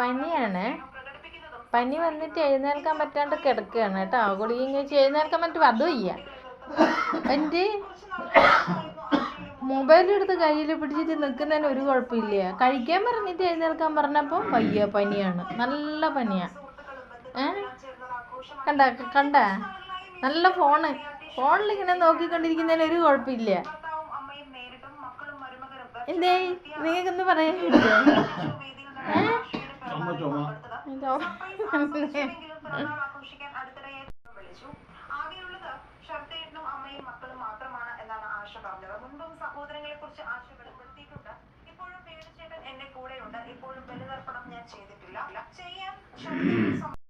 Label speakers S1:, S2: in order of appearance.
S1: പനിയാണ്. പനി വന്നിട്ട് എഴുന്നേൽക്കാൻ പറ്റാണ്ട് കിടക്കുകയാണ് കേട്ടോ. ഗുളികയും കഴിച്ച് എഴുന്നേൽക്കാൻ പറ്റും. അതും ഇല്ല. എന്റെ മൊബൈലെടുത്ത് കയ്യിൽ പിടിച്ചിട്ട് നിൽക്കുന്നതിന് ഒരു കുഴപ്പമില്ല. കഴിക്കാൻ പറഞ്ഞിട്ട് എഴുന്നേൽക്കാൻ പറഞ്ഞപ്പോൾ വയ്യ പനിയാണ്. നല്ല പനിയാ. ഏ? കണ്ട കണ്ട? നല്ല ഫോണ് ഫോണിൽ ഇങ്ങനെ നോക്കിക്കൊണ്ടിരിക്കുന്നതിന് ഒരു കുഴപ്പമില്ല. എന്തേ? നിങ്ങൾക്കൊന്ന് പറയാനില്ലേ.
S2: ആകെയുള്ളത് ഷർട്ടേട്ടനും അമ്മയും മക്കളും മാത്രമാണ് എന്നാണ് ആശ പറഞ്ഞത്. മുൻപും സഹോദരങ്ങളെ കുറിച്ച് ആശ വെളിപ്പെടുത്തിയിട്ടുണ്ട്. ഇപ്പോഴും പേടിച്ചേട്ടൻ എന്റെ കൂടെയുണ്ട്. ഇപ്പോഴും ബലിതർപ്പണം ഞാൻ ചെയ്തിട്ടില്ല. ചെയ്യാൻ